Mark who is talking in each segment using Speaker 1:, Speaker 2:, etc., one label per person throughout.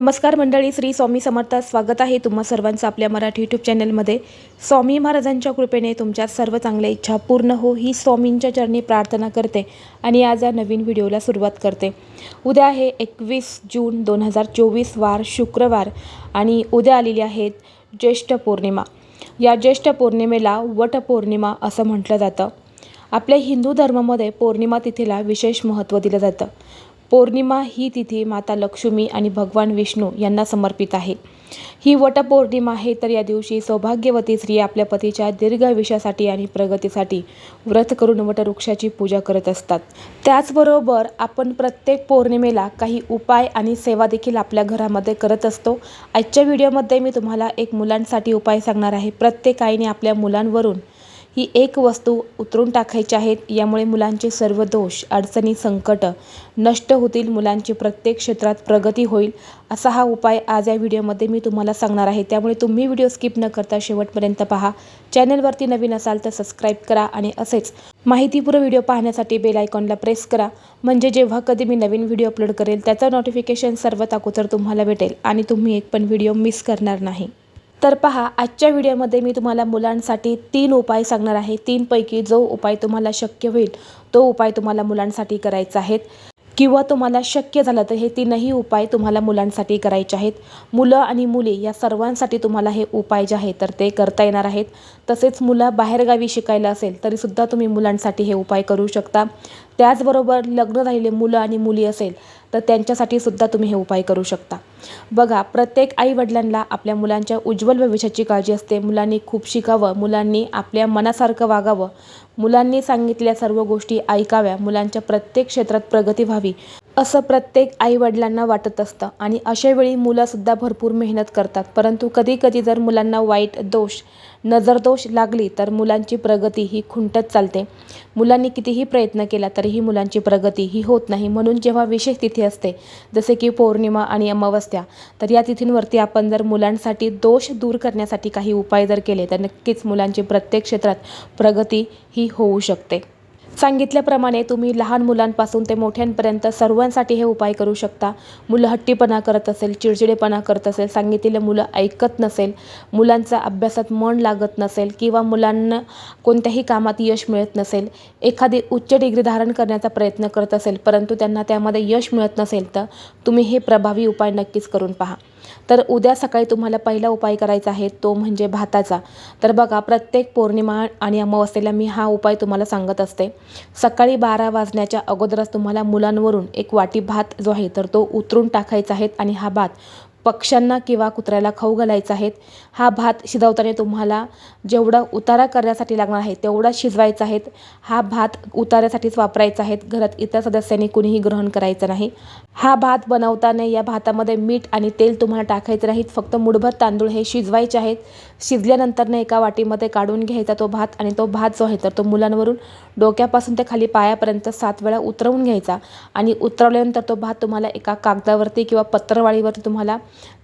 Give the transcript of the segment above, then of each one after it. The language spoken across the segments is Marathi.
Speaker 1: नमस्कार मंडळी श्री स्वामी समर्थ स्वागत आहे तुम्हा सर्वांचं आपल्या मराठी यूट्यूब चॅनलमध्ये स्वामी महाराजांच्या कृपेने तुमच्या सर्व चांगल्या इच्छा पूर्ण हो ही स्वामींच्या चरणी प्रार्थना करते आणि आज या नवीन व्हिडिओला सुरुवात करते. उद्या आहे एकवीस जून दोन हजार चोवीस वार शुक्रवार आणि उद्या आलेली आहेत ज्येष्ठ पौर्णिमा. या ज्येष्ठ पौर्णिमेला वटपौर्णिमा असं म्हटलं जातं. आपल्या हिंदू धर्मामध्ये पौर्णिमा तिथीला विशेष महत्त्व दिलं जातं. पौर्णिमा ही तिथी माता लक्ष्मी आणि भगवान विष्णू यांना समर्पित आहे. ही वटपौर्णिमा आहे तर या दिवशी सौभाग्यवती स्त्री आपल्या पतीच्या दीर्घ आणि प्रगतीसाठी व्रत करून वटवृक्षाची पूजा करत असतात. त्याचबरोबर आपण प्रत्येक पौर्णिमेला काही उपाय आणि सेवा देखील आपल्या घरामध्ये करत असतो. आजच्या व्हिडिओमध्ये मी तुम्हाला एक मुलांसाठी उपाय सांगणार आहे. प्रत्येक आईने आपल्या मुलांवरून ही एक वस्तू उतरून टाकायची आहेत. यामुळे मुलांचे सर्व दोष अडचणी संकट नष्ट होतील. मुलांची प्रत्येक क्षेत्रात प्रगती होईल असा हा उपाय आज या व्हिडिओमध्ये मी तुम्हाला सांगणार आहे. त्यामुळे तुम्ही व्हिडिओ स्किप न करता शेवटपर्यंत पहा. चॅनलवरती नवीन असाल तर सबस्क्राईब करा आणि असेच माहितीपूर्ण व्हिडिओ पाहण्यासाठी बेल आयकॉनला प्रेस करा. म्हणजे जेव्हा कधी मी नवीन व्हिडिओ अपलोड करेल त्याचं नोटिफिकेशन सर्वात अगोदर तुम्हाला भेटेल आणि तुम्ही एक पण व्हिडिओ मिस करणार नाही. तर पहा आजच्या व्हिडिओमध्ये मी तुम्हाला मुलांसाठी तीन उपाय सांगणार आहे. तीनपैकी जो उपाय तुम्हाला शक्य होईल तो उपाय तुम्हाला मुलांसाठी करायचा आहेत. किंवा तुम्हाला शक्य झालं तर हे तीनही उपाय तुम्हाला मुलांसाठी करायचे आहेत. मुलं आणि मुली या सर्वांसाठी तुम्हाला हे उपाय जे आहेत तर ते करता येणार आहेत. तसेच मुलं बाहेरगावी शिकायला असेल तरीसुद्धा तुम्ही मुलांसाठी हे उपाय करू शकता. त्याचबरोबर लग्न झालेले मुलं आणि मुली असेल तर त्यांच्यासाठी सुद्धा तुम्ही हे उपाय करू शकता. बघा प्रत्येक आईवडिलांना आपल्या मुलांच्या उज्ज्वल भविष्याची काळजी असते. मुलांनी खूप शिकावं मुलांनी आपल्या मनासारखं वागावं. मुलांनी सांगितलेल्या सर्व गोष्टी ऐकाव्या. मुलांच्या प्रत्येक क्षेत्रात प्रगती व्हावी. असं प्रत्येक आईवडिलांना वाटत असतं. आणि अशावेळी मुलंसुद्धा भरपूर मेहनत करतात. परंतु कधी कधी जर मुलांना वाईट दोष नजरदोष लागली तर मुलांची प्रगती ही खुंटत चालते. मुलांनी कितीही प्रयत्न केला तरीही मुलांची प्रगती ही होत नाही. म्हणून जेव्हा विशेष तिथी असते जसे की पौर्णिमा आणि अमावस्या तर या तिथींवरती आपण जर मुलांसाठी दोष दूर करण्यासाठी काही उपाय जर केले तर नक्कीच मुलांची प्रत्येक क्षेत्रात प्रगती ही होऊ शकते. सांगितल्याप्रमाणे तुम्ही लहान मुलांपासून ते मोठ्यांपर्यंत सर्वांसाठी हे उपाय करू शकता. मुलं हट्टीपणा करत असेल चिडचिडेपणा करत असेल सांगितलेलं मुलं ऐकत नसेल मुलांचा अभ्यासात मन लागत नसेल किंवा मुलांना कोणत्याही कामात यश मिळत नसेल एखादी उच्च डिग्री धारण करण्याचा प्रयत्न करत असेल परंतु त्यांना त्यामध्ये यश मिळत नसेल तर तुम्ही हे प्रभावी उपाय नक्कीच करून पहा. तर उद्या सकाळी तुम्हाला पहिला उपाय करायचा आहे तो म्हणजे भाताचा. तर बघा प्रत्येक पौर्णिमा आणि अमावस्येला मी हा उपाय तुम्हाला सांगत असते. सकाळी बारा वाजण्याच्या अगोदरच तुम्हाला मुलांवरून एक वाटी भात जो आहे तर तो उतरून टाकायचा आहे आणि हा भात पक्ष्यांना किंवा कुत्र्याला खाऊ घालायचा आहेत हा भात शिजवताना तुम्हाला जेवढा उतारा करण्यासाठी लागणार आहे तेवढा शिजवायचा आहेत हा भात उताऱ्यासाठीच वापरायचा आहेत घरात इतर सदस्यांनी कुणीही ग्रहण करायचं नाही. हा भात बनवताना या भातामध्ये मीठ आणि तेल तुम्हाला टाकायचं नाहीत फक्त मुठभर तांदूळ हे शिजवायचे आहेत. शिजल्यानंतरनं एका वाटीमध्ये काढून घ्यायचा तो भात आणि तो भात जो आहे तर तो मुलांवरून डोक्यापासून ते खाली पायापर्यंत सात वेळा उतरवून घ्यायचा आणि उतरवल्यानंतर तो भात तुम्हाला एका कागदावरती किंवा पत्रवाळीवरती तुम्हाला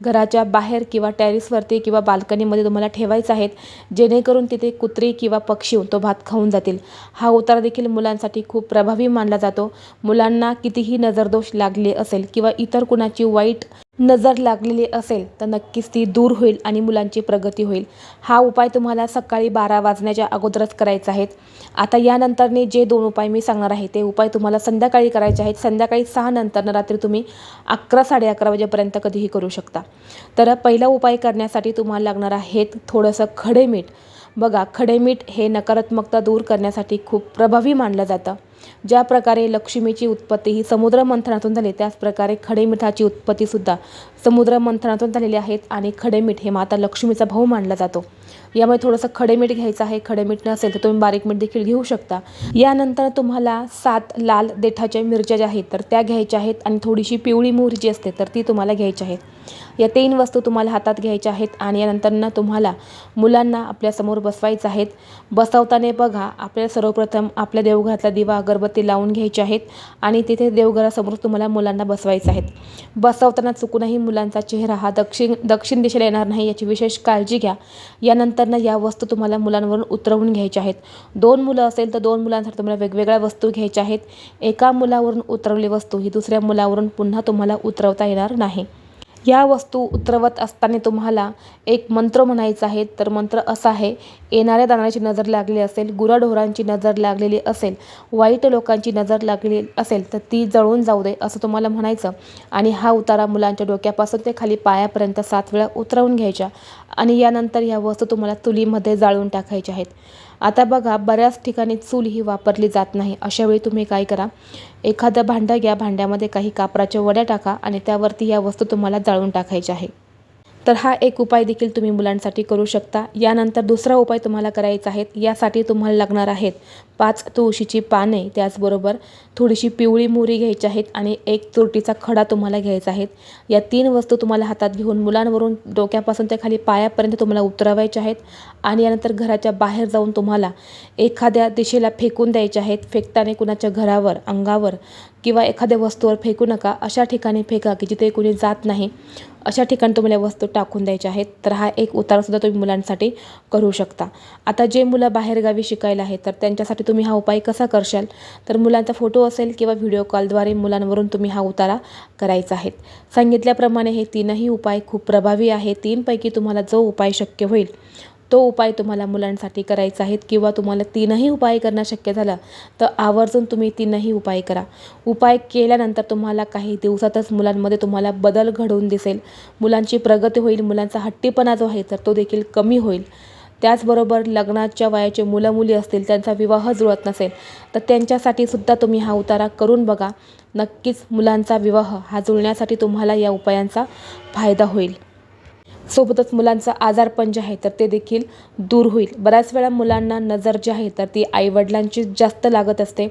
Speaker 1: घराच्या बाहेर किंवा टॅरिसवरती किंवा बाल्कनीमध्ये तुम्हाला ठेवायचं आहेत जेणेकरून तिथे कुत्री किंवा पक्षी तो भात खाऊन जातील. हा उतारा देखील मुलांसाठी खूप प्रभावी मानला जातो. मुलांना कितीही नजरदोष लागले असेल किंवा इतर कुणाची वाईट नजर लागलेली असेल तर नक्कीच ती दूर होईल आणि मुलांची प्रगती होईल. हा उपाय तुम्हाला सकाळी बारा वाजण्याच्या अगोदरच करायचा आहेत. आता यानंतरने जे दोन उपाय मी सांगणार आहे ते उपाय तुम्हाला संध्याकाळी करायचे आहेत. संध्याकाळी सहा नंतरनं रात्री तुम्ही अकरा साडे अकरा वाजेपर्यंत कधीही करू शकता. तर पहिला उपाय करण्यासाठी तुम्हाला लागणार आहेत थोडंसं खडे मीठ. बघा खडे मीठ हे नकारात्मकता दूर करण्यासाठी खूप प्रभावी मानलं जातं. ज्या प्रकारे लक्ष्मीची उत्पत्ती ही समुद्र मंथनातून झाली त्याच प्रकारे खडे उत्पत्तीसुद्धा समुद्र मंथनातून झालेली आहेत आणि खडेमीठ हे माता लक्ष्मीचा भाऊ मानला जातो. यामुळे थोडंसं खडे मीठ घ्यायचं आहे खडे मीठ नसेल तर तुम्ही बारीक मीठ देखील घेऊ शकता. यानंतर तुम्हाला सात लाल देठाच्या मिरच्या ज्या आहेत तर त्या घ्यायच्या आहेत आणि थोडीशी पिवळी मोहरी जी असते तर ती तुम्हाला घ्यायची आहेत. या तीन वस्तू तुम्हाला हातात घ्यायच्या आहेत आणि यानंतरनं तुम्हाला मुलांना आपल्यासमोर बसवायचं आहेत. बसवताना बघा आपल्या सर्वप्रथम आपल्या देवघरातला दिवा अगर अगरबत्ती लावून घ्यायची आहेत आणि तिथे देवघरासमोर तुम्हाला मुलांना बसवायचं आहेत. बसवताना चुकूनही मुलांचा चेहरा हा दक्षिण दक्षिण दिशेला येणार नाही याची विशेष काळजी घ्या. यानंतरनं या वस्तू तुम्हाला मुलांवरून उतरवून घ्यायच्या आहेत. दोन मुलं असेल तर दोन मुलांसाठी तुम्हाला वेगवेगळ्या वस्तू घ्यायच्या आहेत. एका मुलावरून उतरवली वस्तू ही दुसऱ्या मुलावरून पुन्हा तुम्हाला उतरवता येणार नाही. या वस्तू उतरवत असताना तुम्हाला एक मंत्र म्हणायचा आहे. तर मंत्र असा आहे येणाऱ्या दानाची नजर लागली असेल गुराढोरांची नजर लागलेली असेल वाईट लोकांची नजर लागलेली असेल तर ती जळून जाऊ दे असं तुम्हाला म्हणायचं. आणि हा उतारा मुलांच्या डोक्यापासून ते खाली पायापर्यंत सात वेळा उतरवून घ्यायच्या. आणि यानंतर ह्या वस्तू तुम्हाला तुलीमध्ये जाळून टाकायच्या आहेत. आता बघा बऱ्याच ठिकाणी चूल ही वापरली जात नाही. अशावेळी तुम्ही काय करा? एखादं भांडं घ्या. भांड्यामध्ये काही कापराच्या वड्या टाका आणि त्यावरती या वस्तू तुम्हाला जाळून टाकायच्या आहे तर हा एक उपाय देखील तुम्ही मुलांसाठी करू शकता. यानंतर दुसरा उपाय तुम्हाला करायचा आहे यासाठी तुम्हाला लागणार आहेत पाच तुळशीची पाने त्याचबरोबर थोडीशी पिवळी मोहरी घ्यायची आहेत आणि एक तुरटीचा खडा तुम्हाला घ्यायचा आहे. या तीन वस्तू तुम्हाला हातात घेऊन मुलांवरून डोक्यापासून त्या खाली पायापर्यंत तुम्हाला उतरवायच्या आहेत आणि यानंतर घराच्या बाहेर जाऊन तुम्हाला एखाद्या दिशेला फेकून द्यायच्या आहेत. फेकताना कुणाच्या घरावर अंगावर किंवा एखाद्या वस्तूवर फेकू नका. अशा ठिकाणी फेका की जिथे कुणी जात नाही. अशा ठिकाणी तुम्हाला वस्तू टाकून द्यायच्या आहेत. तर हा एक उतारसुद्धा तुम्ही मुलांसाठी करू शकता. आता जे मुलं बाहेरगावी शिकायला आहेत तर त्यांच्यासाठी तुम्ही हा उपाय कसा करशाल? तर मुलांचा फोटो असेल किंवा व्हिडिओ कॉलद्वारे मुलांवरून तुम्ही हा उतारा करायचा आहे. सांगितल्याप्रमाणे हे तीनही उपाय खूप प्रभावी आहे. तीनपैकी तुम्हाला जो उपाय शक्य होईल तो उपाय तुम्हाला मुलांसाठी करायचा आहेत किंवा तुम्हाला तीनही उपाय करणं शक्य झालं तर आवर्जून तुम्ही तीनही उपाय करा. उपाय केल्यानंतर तुम्हाला काही दिवसातच मुलांमध्ये तुम्हाला बदल घडवून दिसेल. मुलांची प्रगती होईल मुलांचा हट्टीपणा जो आहे तर तो देखील कमी होईल. त्याचबरोबर लग्नाच्या वयाचे मुलं मुली असतील त्यांचा विवाह जुळत नसेल तर त्यांच्यासाठी सुद्धा तुम्ही हा उतारा करून बघा. नक्कीच मुलांचा विवाह हा जुळण्यासाठी तुम्हाला या उपायांचा फायदा होईल. सोबतच मुलांचा आजारपण जे आहे तर ते देखील दूर होईल. बऱ्याच वेळा मुलांना नजर जी आहे तर ती आईवडिलांची जास्त लागत असते.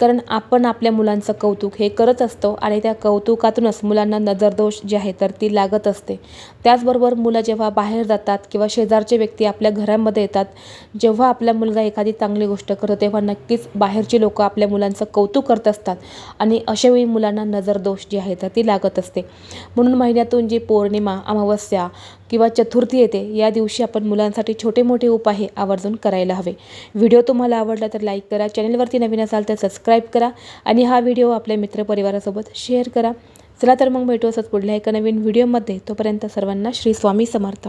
Speaker 1: कारण आपण आपल्या मुलांचं कौतुक हे करत असतो आणि त्या कौतुकातूनच मुलांना नजरदोष जे आहे तर ती लागत असते. त्याचबरोबर मुलं जेव्हा बाहेर जातात किंवा शेजारचे व्यक्ती आपल्या घरामध्ये येतात जेव्हा आपला मुलगा एखादी चांगली गोष्ट करतो तेव्हा नक्कीच बाहेरची लोकं आपल्या मुलांचं कौतुक करत असतात. आणि अशावेळी मुलांना नजरदोष जी आहे तर ती लागत असते. म्हणून महिन्यातून जी पौर्णिमा अमावस्या किंवा चतुर्थी येते या दिवशी आपण मुलांसाठी छोटे मोठे उपाय हे आवर्जून करायला हवे. व्हिडिओ तुम्हाला आवडला तर लाईक करा चॅनलवरती नवीन असाल तर सबस्क्राईब करा आणि हा व्हिडिओ आपल्या मित्रपरिवारासोबत शेअर करा. चला तर मग भेटू असंच पुढल्या एका नवीन व्हिडिओमध्ये. तोपर्यंत सर्वांना श्री स्वामी समर्थ.